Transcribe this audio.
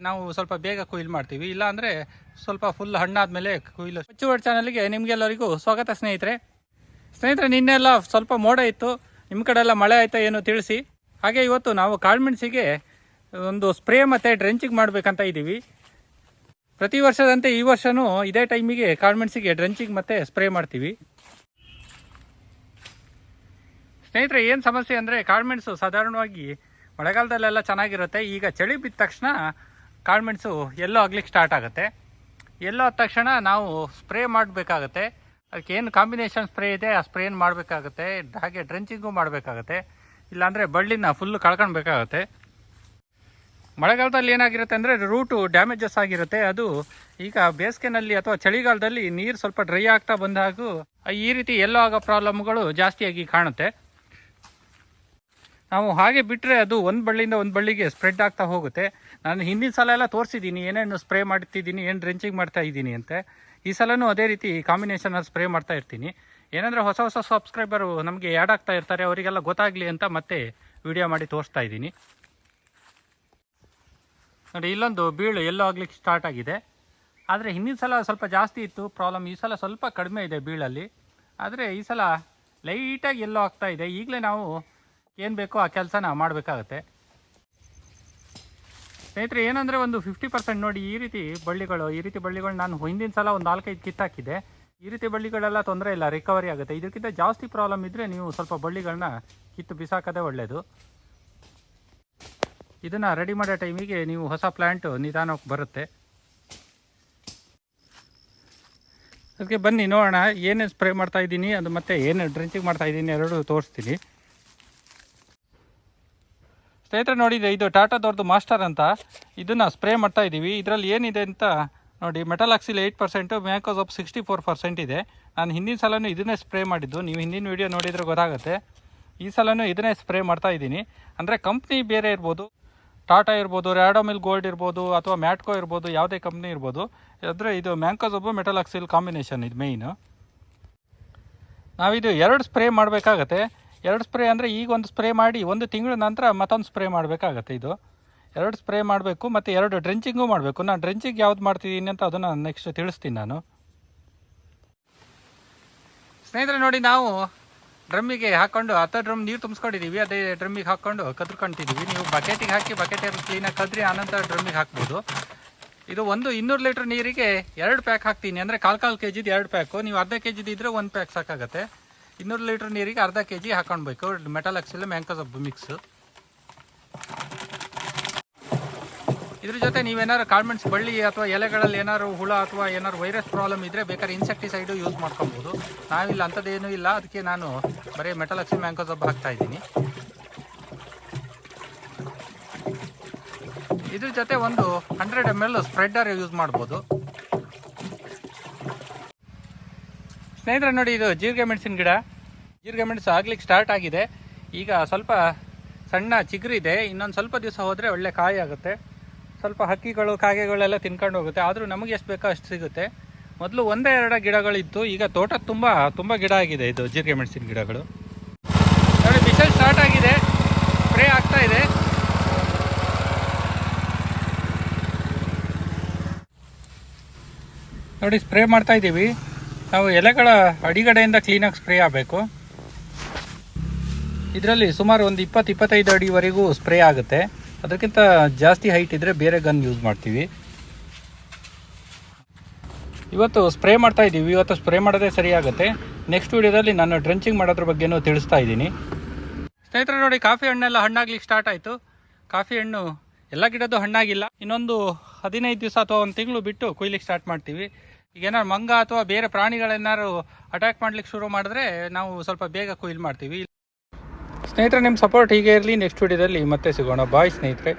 ನಾವು ಸ್ವಲ್ಪ ಬೇಗ ಕೊಯ್ಲು ಮಾಡ್ತೀವಿ. ಇಲ್ಲ ಅಂದ್ರೆ ಸ್ವಲ್ಪ ಫುಲ್ ಹಣ್ಣಾದ್ಮೇಲೆ ಕೊಯ್ಲು. ಸ್ವಚ್ಛವಾಡ್ ಚಾನಲ್ಗೆ ನಿಮಗೆಲ್ಲರಿಗೂ ಸ್ವಾಗತ ಸ್ನೇಹಿತರೆ. ಸ್ನೇಹಿತರೆ, ನಿನ್ನೆಲ್ಲ ಸ್ವಲ್ಪ ಮೋಡ ಇತ್ತು. ನಿಮ್ಮ ಕಡೆ ಎಲ್ಲ ಮಳೆ ಆಯ್ತಾ ಏನು ತಿಳಿಸಿ. ಹಾಗೆ ಇವತ್ತು ನಾವು ಕಾಳುಮೆಣಸಿಗೆ ಒಂದು ಸ್ಪ್ರೇ ಮತ್ತು ಡ್ರೆಂಚಿಂಗ್ ಮಾಡಬೇಕಂತ ಇದ್ದೀವಿ. ಪ್ರತಿ ವರ್ಷದಂತೆ ಈ ವರ್ಷವೂ ಇದೇ ಟೈಮಿಗೆ ಕಾಳುಮೆಣಸಿಗೆ ಡ್ರೆಂಚಿಂಗ್ ಮತ್ತೆ ಸ್ಪ್ರೇ ಮಾಡ್ತೀವಿ. ಸ್ನೇಹಿತರೆ, ಏನು ಸಮಸ್ಯೆ ಅಂದರೆ ಕಾಳುಮೆಣಸು ಸಾಧಾರಣವಾಗಿ ಮಳೆಗಾಲದಲ್ಲೆಲ್ಲ ಚೆನ್ನಾಗಿರುತ್ತೆ. ಈಗ ಚಳಿ ಬಿದ್ದ ತಕ್ಷಣ ಕಾಳುಮೆಣಸು ಎಲ್ಲೋ ಆಗ್ಲಿಕ್ಕೆ ಸ್ಟಾರ್ಟ್ ಆಗುತ್ತೆ. ಎಲ್ಲೋ ಆದ ತಕ್ಷಣ ನಾವು ಸ್ಪ್ರೇ ಮಾಡಬೇಕಾಗತ್ತೆ. ಅದಕ್ಕೆ ಏನು ಕಾಂಬಿನೇಷನ್ ಸ್ಪ್ರೇ ಇದೆ, ಆ ಸ್ಪ್ರೇನ ಮಾಡಬೇಕಾಗತ್ತೆ. ಹಾಗೆ ಡ್ರೆಂಚಿಂಗು ಮಾಡಬೇಕಾಗತ್ತೆ. ಇಲ್ಲಾಂದರೆ ಬಳ್ಳಿನ ಫುಲ್ಲು ಕಳ್ಕೊಳ್ಬೇಕಾಗತ್ತೆ ಮಳೆಗಾಲದಲ್ಲಿ ಏನಾಗಿರುತ್ತೆ ಅಂದರೆ ರೂಟು ಡ್ಯಾಮೇಜಸ್ ಆಗಿರುತ್ತೆ. ಅದು ಈಗ ಬೇಸಿಗೆನಲ್ಲಿ ಅಥವಾ ಚಳಿಗಾಲದಲ್ಲಿ ನೀರು ಸ್ವಲ್ಪ ಡ್ರೈ ಆಗ್ತಾ ಬಂದಾಗೂ ಈ ರೀತಿ ಎಲ್ಲೋ ಆಗೋ ಪ್ರಾಬ್ಲಮ್ಗಳು ಜಾಸ್ತಿಯಾಗಿ ಕಾಣುತ್ತೆ. ನಾವು ಹಾಗೆ ಬಿಟ್ಟರೆ ಅದು ಒಂದು ಬಳ್ಳಿಯಿಂದ ಒಂದು ಬಳ್ಳಿಗೆ ಸ್ಪ್ರೆಡ್ ಆಗ್ತಾ ಹೋಗುತ್ತೆ. ನಾನು ಹಿಂದಿನ ಸಲ ಎಲ್ಲ ತೋರಿಸಿದ್ದೀನಿ, ಏನೇನು ಸ್ಪ್ರೇ ಮಾಡ್ತಿದ್ದೀನಿ, ಏನು ಡ್ರೆಂಚಿಂಗ್ ಮಾಡ್ತಾ ಇದ್ದೀನಿ ಅಂತೆ. ಈ ಸಲನೂ ಅದೇ ರೀತಿ ಕಾಂಬಿನೇಷನಲ್ಲಿ ಸ್ಪ್ರೇ ಮಾಡ್ತಾ ಇರ್ತೀನಿ. ಏನಂದರೆ ಹೊಸ ಹೊಸ ಸಬ್ಸ್ಕ್ರೈಬರು ನಮಗೆ ಆ್ಯಡ್ ಆಗ್ತಾ ಇರ್ತಾರೆ, ಅವರಿಗೆಲ್ಲ ಗೊತ್ತಾಗಲಿ ಅಂತ ಮತ್ತೆ ವಿಡಿಯೋ ಮಾಡಿ ತೋರಿಸ್ತಾ ಇದ್ದೀನಿ. ನೋಡಿ, ಇಲ್ಲೊಂದು ಬೀಳು ಎಲ್ಲೋ ಆಗ್ಲಿಕ್ಕೆ ಸ್ಟಾರ್ಟ್ ಆಗಿದೆ. ಆದರೆ ಹಿಂದಿನ ಸಲ ಸ್ವಲ್ಪ ಜಾಸ್ತಿ ಇತ್ತು ಪ್ರಾಬ್ಲಮ್ ಈ ಸಲ ಸ್ವಲ್ಪ ಕಡಿಮೆ ಇದೆ ಬೀಳಲ್ಲಿ. ಆದರೆ ಈ ಸಲ ಲೈಟಾಗಿ ಎಲ್ಲೋ ಆಗ್ತಾ ಇದೆ. ಈಗಲೇ ನಾವು ಏನು ಬೇಕೋ ಆ ಕೆಲಸನ ಮಾಡಬೇಕಾಗತ್ತೆ. ಸ್ನೇಹಿತರೆ, ಏನಂದರೆ ಒಂದು ಫಿಫ್ಟಿ ಪರ್ಸೆಂಟ್ ನೋಡಿ ಈ ರೀತಿ ಬಳ್ಳಿಗಳು, ಈ ರೀತಿ ಬಳ್ಳಿಗಳು ನಾನು ಹಿಂದಿನ ಸಲ ಒಂದು ನಾಲ್ಕೈದು ಕಿತ್ತಾಕಿದೆ ಈ ರೀತಿ ಬಳ್ಳಿಗಳೆಲ್ಲ ತೊಂದರೆ ಇಲ್ಲ ರಿಕವರಿ ಆಗುತ್ತೆ. ಇದಕ್ಕಿಂತ ಜಾಸ್ತಿ ಪ್ರಾಬ್ಲಮ್ ಇದ್ದರೆ ನೀವು ಸ್ವಲ್ಪ ಬಳ್ಳಿಗಳನ್ನ ಕಿತ್ತು ಬಿಸಾಕೋದೇ ಒಳ್ಳೆಯದು ಇದನ್ನು ರೆಡಿ ಮಾಡೋ ಟೈಮಿಗೆ ನೀವು ಹೊಸ ಪ್ಲ್ಯಾಂಟು ನಿಧಾನಕ್ಕೆ ಬರುತ್ತೆ. ಅದಕ್ಕೆ ಬನ್ನಿ, ನೋಡೋಣ. ಏನೇನು ಸ್ಪ್ರೇ ಮಾಡ್ತಾ ಇದ್ದೀನಿ, ಅದು ಮತ್ತೆ ಏನು ಡ್ರೆಂಚಿಂಗ್ ಮಾಡ್ತಾ ಇದ್ದೀನಿ ಎರಡು ತೋರಿಸ್ತೀನಿ. ಸ್ನೇಹಿತರೆ ನೋಡಿದೆ ಇದು ಟಾಟಾದವ್ರದ್ದು ಮಾಸ್ಟರ್ ಅಂತ ಇದನ್ನು ಸ್ಪ್ರೇ ಮಾಡ್ತಾ ಇದ್ದೀವಿ ಇದರಲ್ಲಿ ಏನಿದೆ ಅಂತ ನೋಡಿ, metalaxyl eight percent mancozeb of sixty four percent ಇದೆ. ನಾನು ಹಿಂದಿನ ಸಲನೂ ಇದನ್ನೇ ಸ್ಪ್ರೇ ಮಾಡಿದ್ದು. ನೀವು ಹಿಂದಿನ ವೀಡಿಯೋ ನೋಡಿದರೆ ಗೊತ್ತಾಗುತ್ತೆ. ಈ ಸಲನೂ ಇದನ್ನೇ ಸ್ಪ್ರೇ ಮಾಡ್ತಾ ಇದ್ದೀನಿ. ಅಂದರೆ ಕಂಪ್ನಿ ಬೇರೆ ಇರ್ಬೋದು, ಟಾಟಾ ಇರ್ಬೋದು ರ್ಯಾಡೋಮಿಲ್ ಗೋಲ್ಡ್ ಇರ್ಬೋದು, ಅಥವಾ ಮ್ಯಾಟ್ಕೋ ಇರ್ಬೋದು, ಯಾವುದೇ ಕಂಪ್ನಿ ಇರ್ಬೋದು. ಅಂದರೆ ಇದು ಮ್ಯಾಂಕೋಸೊಬ್ಬು ಮೆಟಲ್ ಆಕ್ಸಿಲ್ ಕಾಂಬಿನೇಷನ್ ಇದು ಮೇಯ್ನು ನಾವಿದು ಎರಡು ಸ್ಪ್ರೇ ಮಾಡಬೇಕಾಗತ್ತೆ. ಎರಡು ಸ್ಪ್ರೇ ಅಂದರೆ ಈಗ ಒಂದು ಸ್ಪ್ರೇ ಮಾಡಿ ಒಂದು ತಿಂಗಳ ನಂತರ ಮತ್ತೊಂದು ಸ್ಪ್ರೇ ಮಾಡಬೇಕಾಗತ್ತೆ ಇದು. ಎರಡು ಸ್ಪ್ರೇ ಮಾಡಬೇಕು ಮತ್ತು ಎರಡು ಡ್ರೆಂಚಿಂಗು ಮಾಡಬೇಕು. ನಾನು ಡ್ರೆಂಚಿಂಗ್ ಯಾವ್ದು ಮಾಡ್ತಿದ್ದೀನಿ ಅಂತ ಅದನ್ನು ನೆಕ್ಸ್ಟ್ ತಿಳಿಸ್ತೀನಿ ನಾನು. ಸ್ನೇಹಿತರೆ ನೋಡಿ ನಾವು ಡ್ರಮ್ಮಿಗೆ ಹಾಕ್ಕೊಂಡು ಹತ್ತು ಡ್ರಮ್ ನೀರು ತುಂಬಿಸ್ಕೊಂಡಿದ್ದೀವಿ ಅದೇ ಡ್ರಮ್ಮಿಗೆ ಹಾಕ್ಕೊಂಡು ಕದ್ರಕೊಂತಿದ್ದೀವಿ ನೀವು ಬಕೆಟಿಗೆ ಹಾಕಿ ಬಕೆಟಲ್ಲಿ ಕ್ಲೀನಾಗಿ ಕದ್ರಿ, ಆನಂತರ ಡ್ರಮ್ಮಿಗೆ ಹಾಕ್ಬೋದು. ಇದು ಒಂದು ಇನ್ನೂರು ಲೀಟ್ರ್ ನೀರಿಗೆ ಎರಡು ಪ್ಯಾಕ್ ಹಾಕ್ತೀನಿ. ಅಂದರೆ ಕಾಲು ಕಾಲು ಕೆ ಜಿದು ಎರಡು ಪ್ಯಾಕು ನೀವು ಅರ್ಧ ಕೆ ಜಿದು ಇದ್ದರೆ ಒಂದು ಪ್ಯಾಕ್ ಸಾಕಾಗುತ್ತೆ. ಇನ್ನೂರು ಲೀಟ್ರ್ ನೀರಿಗೆ ಅರ್ಧ ಕೆ ಜಿ ಹಾಕೊಳ್ಬೇಕು ಮೆಟಲ್ ಆಕ್ಸಿಲ್ ಸೊಪ್ಪು ಮಿಕ್ಸು ಇದ್ರ ಜೊತೆ ನೀವೇನಾದ್ರು ಕಾಳ್ಮೆಣ್ಸ್ ಬಳ್ಳಿ ಅಥವಾ ಎಲೆಗಳಲ್ಲಿ ಏನಾದ್ರು ಹುಳ ಅಥವಾ ಏನಾದ್ರು ವೈರಸ್ ಪ್ರಾಬ್ಲಮ್ ಇದ್ದರೆ ಬೇಕಾದ್ರೆ ಇನ್ಸೆಕ್ಟಿಸೈಡು ಯೂಸ್ ಮಾಡ್ಕೊಬೋದು ನಾವಿಲ್ಲ ಅಂಥದ್ದೇನೂ ಇಲ್ಲ. ಅದಕ್ಕೆ ನಾನು ಬರೀ ಮೆಟಲ್ ಹಾಕ್ಸಿ ಮ್ಯಾಂಕೋ ಸೊಪ್ಪು ಹಾಕ್ತಾ ಇದ್ದೀನಿ. ಇದ್ರ ಜೊತೆ ಒಂದು hundred M L spreader use ಮಾಡ್ಬೋದು. ಸ್ನೇಹಿತರೆ, ನೋಡಿ ಇದು ಜೀರಿಗೆ ಮೆಣಸಿನ ಗಿಡ. ಜೀರಿಗೆ ಮೆಣಸು ಆಗ್ಲಿಕ್ಕೆ ಸ್ಟಾರ್ಟ್ ಆಗಿದೆ. ಈಗ ಸ್ವಲ್ಪ ಸಣ್ಣ ಚಿಗುರಿದೆ ಇನ್ನೊಂದು ಸ್ವಲ್ಪ ದಿವಸ ಹೋದರೆ ಒಳ್ಳೆ ಕಾಯಿ ಆಗುತ್ತೆ. ಸ್ವಲ್ಪ ಹಕ್ಕಿಗಳು, ಕಾಗೆಗಳೆಲ್ಲ ತಿನ್ಕೊಂಡು ಹೋಗುತ್ತೆ. ಆದರೂ ನಮಗೆ ಎಷ್ಟು ಬೇಕೋ ಅಷ್ಟು ಸಿಗುತ್ತೆ. ಮೊದಲು ಒಂದೇ ಎರಡು ಗಿಡಗಳಿತ್ತು. ಈಗ ತೋಟ ತುಂಬ ತುಂಬ ಗಿಡ ಆಗಿದೆ ಇದು ಜೀರಿಗೆ ಮೆಣಸಿನ ಗಿಡಗಳು. ನೋಡಿ, ಬಿಸಿಲು ಸ್ಟಾರ್ಟ್ ಆಗಿದೆ. ಸ್ಪ್ರೇ ಆಗ್ತಾ ಇದೆ. ನೋಡಿ ಸ್ಪ್ರೇ ಮಾಡ್ತಾ ಇದ್ದೀವಿ. ನಾವು ಎಲೆಗಳ ಅಡಿಗಡೆಯಿಂದ ಕ್ಲೀನಾಗಿ ಸ್ಪ್ರೇ ಆಗಬೇಕು. ಇದರಲ್ಲಿ ಸುಮಾರು ಒಂದು ಇಪ್ಪತ್ತು, ಇಪ್ಪತ್ತೈದು ಅಡಿವರೆಗೂ ಸ್ಪ್ರೇ ಆಗುತ್ತೆ. ಅದಕ್ಕಿಂತ ಜಾಸ್ತಿ ಹೈಟ್ ಇದ್ದರೆ ಬೇರೆ ಗನ್ ಯೂಸ್ ಮಾಡ್ತೀವಿ. ಇವತ್ತು ಸ್ಪ್ರೇ ಮಾಡ್ತಾ ಇದ್ದೀವಿ. ಇವತ್ತು ಸ್ಪ್ರೇ ಮಾಡೋದೇ ಸರಿಯಾಗುತ್ತೆ ನೆಕ್ಸ್ಟ್ ವೀಡಿಯೋದಲ್ಲಿ ನಾನು ಡ್ರೆಂಚಿಂಗ್ ಮಾಡೋದ್ರ ಬಗ್ಗೆನೂ ತಿಳಿಸ್ತಾ ಇದ್ದೀನಿ. ಸ್ನೇಹಿತರೆ ನೋಡಿ, ಕಾಫಿ ಹಣ್ಣೆಲ್ಲ ಹಣ್ಣಾಗ್ಲಿಕ್ಕೆ ಸ್ಟಾರ್ಟ್ ಆಯಿತು. ಕಾಫಿ ಹಣ್ಣು ಎಲ್ಲ ಗಿಡದ್ದು ಹಣ್ಣಾಗಿಲ್ಲ. ಇನ್ನೊಂದು ಹದಿನೈದು ದಿವಸ ಅಥವಾ ಒಂದು ತಿಂಗಳು ಬಿಟ್ಟು ಕೊಯ್ಲಿಕ್ಕೆ ಸ್ಟಾರ್ಟ್ ಮಾಡ್ತೀವಿ. ಈಗ ಏನಾದ್ರು ಮಂಗ ಅಥವಾ ಬೇರೆ ಪ್ರಾಣಿಗಳೇನಾದ್ರು ಅಟ್ಯಾಕ್ ಮಾಡ್ಲಿಕ್ಕೆ ಶುರು ಮಾಡಿದ್ರೆ ನಾವು ಸ್ವಲ್ಪ ಬೇಗ ಕೊಯ್ಲು ಮಾಡ್ತೀವಿ. ಸ್ನೇಹಿತರೆ ನಿಮ್ಮ ಸಪೋರ್ಟ್ ಹೀಗೆ ಇರಲಿ. ನೆಕ್ಸ್ಟ್ ವಿಡಿಯೋದಲ್ಲಿ ಮತ್ತೆ ಸಿಗೋಣ. ಬಾಯ್ ಸ್ನೇಹಿತರೆ.